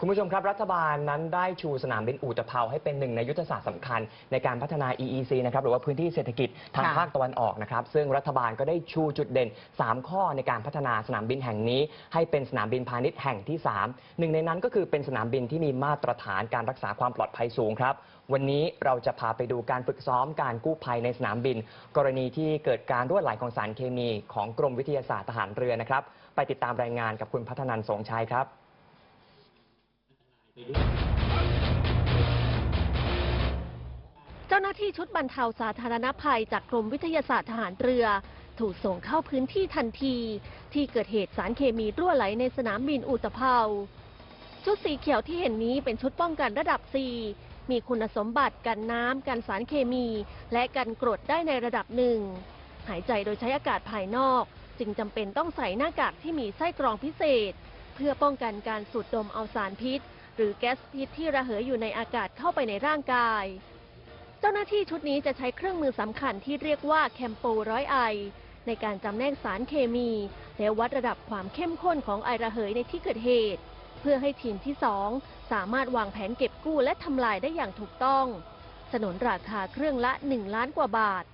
คุณผู้ชมครับ รัฐบาลนั้นได้ชูสนามบินอู่ตะเภาให้เป็นหนึ่งในยุทธศาสตร์สำคัญในการพัฒนา EEC นะครับหรือว่าพื้นที่เศรษฐกิจทางค่ะภาคตะวันออกนะครับซึ่งรัฐบาลก็ได้ชูจุดเด่น 3 ข้อในการพัฒนาสนามบินแห่งนี้ ให้เป็นสนามบินพาณิชย์แห่งที่ 3 หนึ่งในนั้นก็คือเป็นสนามบินที่มีมาตรฐานการรักษาความปลอดภัยสูงครับ วันนี้เราจะพาไปดูการฝึกซ้อมการกู้ภัยในสนามบิน กรณีที่เกิดการรั่วไหลของสารเคมีของกรมวิทยาศาสตร์ทหารเรือนะครับไปติดตามรายงานกับคุณพัฒนันท์สงชัยครับ เจ้าหน้าที่ชุดบรรเทาสาธารณภัยจากกรมวิทยาศาสตร์ทหารเรือ ถูกส่งเข้าพื้นที่ทันที ที่เกิดเหตุสารเคมีรั่วไหลในสนามบินอุตภเปาชุดสีเขียวที่เห็นนี้เป็นชุดป้องกันระดับ4มีคุณสมบัติกันน้ำกันสารเคมี และกันกรดได้ในระดับหนึ่ง หายใจโดยใช้อากาศภายนอก จึงจำเป็นต้องใส่หน้ากากที่มีไส้กรองพิเศษ เพื่อป้องกันการสูดดมเอาสารพิษ หรือแก๊สพิษที่ระเหยอยู่ในอากาศเข้าไปในร่างกาย เจ้าหน้าที่ชุดนี้จะใช้เครื่องมือสำคัญที่เรียกว่าแคมโปร้อยไอ ในการจำแนกสารเคมี และวัดระดับความเข้มข้นของไอระเหยในที่เกิดเหตุ เพื่อให้ทีมที่ 2 สามารถวางแผนเก็บกู้และทำลายได้อย่างถูกต้อง สนนราคาเครื่องละ 1 ล้านกว่าบาท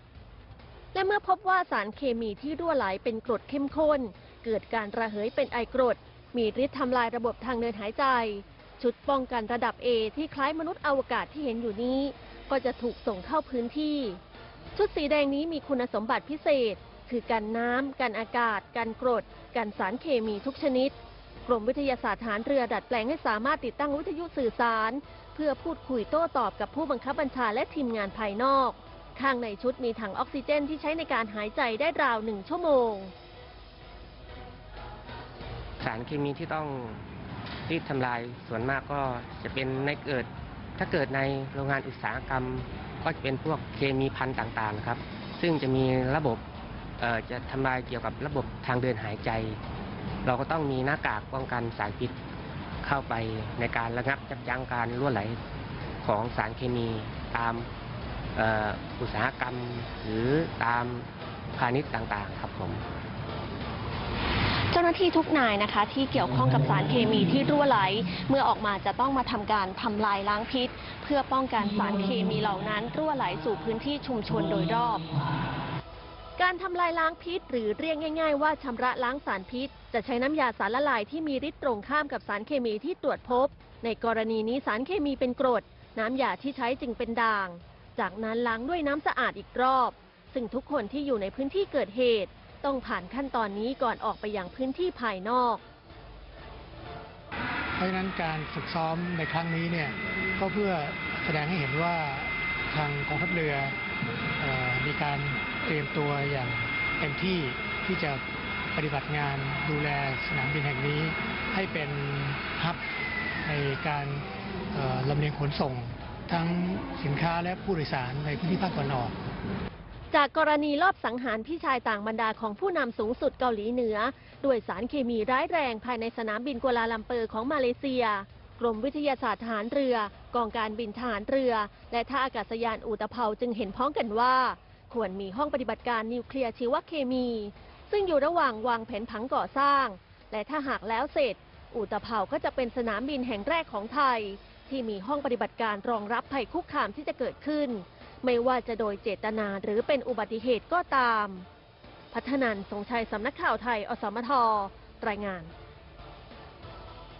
และเมื่อพบว่าสารเคมีที่รั่วไหลเป็นกรดเข้มข้น เกิดการระเหยเป็นไอกรดมีฤทธิ์ทำลายระบบทางเดินหายใจ ชุดป้องกันระดับ A ที่คล้ายมนุษย์อวกาศที่เห็นอยู่นี้ ก็จะถูกส่งเข้าพื้นที่ ชุดสีแดงนี้มีคุณสมบัติพิเศษ คือกันน้ำกันอากาศ กันกรด กันสารเคมีทุกชนิด กรมวิทยาศาสตร์ฐานเรือดัดแปลงให้สามารถติดตั้งวิทยุสื่อสาร เพื่อพูดคุยโต้ตอบกับผู้บังคับบัญชาและทีมงานภายนอก ข้างในชุดมีถังออกซิเจนที่ใช้ในการหายใจได้ราวหนึ่งชั่วโมง สารเคมีที่ต้อง ที่ทำลายส่วนมากก็จะเป็นในเกิดถ้าเกิดในโรงงานอุตสาหกรรม ก็จะเป็นพวกเคมีพันธุ์ต่างๆนะครับ ซึ่งจะมีระบบจะทำลายเกี่ยวกับระบบทางเดินหายใจ เราก็ต้องมีหน้ากากป้องกันสารพิษเข้าไปในการระงับยับยั้งการรั่วไหลของสารเคมีตามอ่ออุตสาหกรรม หรือตามพาณิชย์ต่างๆ ครับผม เจ้าหน้าที่ทุกนายนะคะ ที่เกี่ยวข้องกับสารเคมีที่รั่วไหล เมื่อออกมาจะต้องมาทำการทำลายล้างพิษ เพื่อป้องกันสารเคมีเหล่านั้นรั่วไหลสู่พื้นที่ชุมชนโดยรอบ การทำลายล้างพิษ หรือเรียกง่าย ๆ ว่าชำระล้างสารพิษ จะใช้น้ำยาสารละลายที่มีฤทธิ์ตรงข้ามกับสารเคมีที่ตรวจพบ ในกรณีนี้สารเคมีเป็นกรด น้ำยาที่ใช้จึงเป็นด่าง จากนั้นล้างด้วยน้ำสะอาดอีกรอบ ซึ่งทุกคนที่อยู่ในพื้นที่เกิดเหตุ ต้องผ่านขั้นตอนนี้ก่อนออกไปยังพื้นที่ภายนอก เพราะฉะนั้นการฝึกซ้อมในครั้งนี้เนี่ยก็เพื่อแสดงให้เห็นว่าทางกองทัพเรืออมีการเตรียมตัวอย่างเต็มที่ที่จะปฏิบัติงานดูแลสนามบินแห่งนี้ ให้เป็นฮับในการลำเลียงขนส่ง ทั้งสินค้าและผู้โดยสารในพื้นที่ภาคตะวันออก จากกรณีลอบสังหารพี่ชายต่างบรรดาของผู้นำสูงสุดเกาหลีเหนือ ด้วยสารเคมีร้ายแรงภายในสนามบินกัวลาลัมเปอร์ของมาเลเซีย กรมวิทยาศาสตร์ทหารเรือ กองการบินทหารเรือ และท่าอากาศยานอูตะเภาจึงเห็นพ้องกันว่า ควรมีห้องปฏิบัติการนิวเคลียร์ชีวเคมี ซึ่งอยู่ระหว่างวางแผนผังก่อสร้าง และถ้าหากแล้วเสร็จอูตะเภาก็จะเป็นสนามบินแห่งแรกของไทย ที่มีห้องปฏิบัติการรองรับภัยคุกคามที่จะเกิดขึ้น ไม่ว่าจะโดยเจตนาหรือเป็นอุบัติเหตุก็ตาม พัฒนันท์สงชัยสำนักข่าวไทย อสมทรายงาน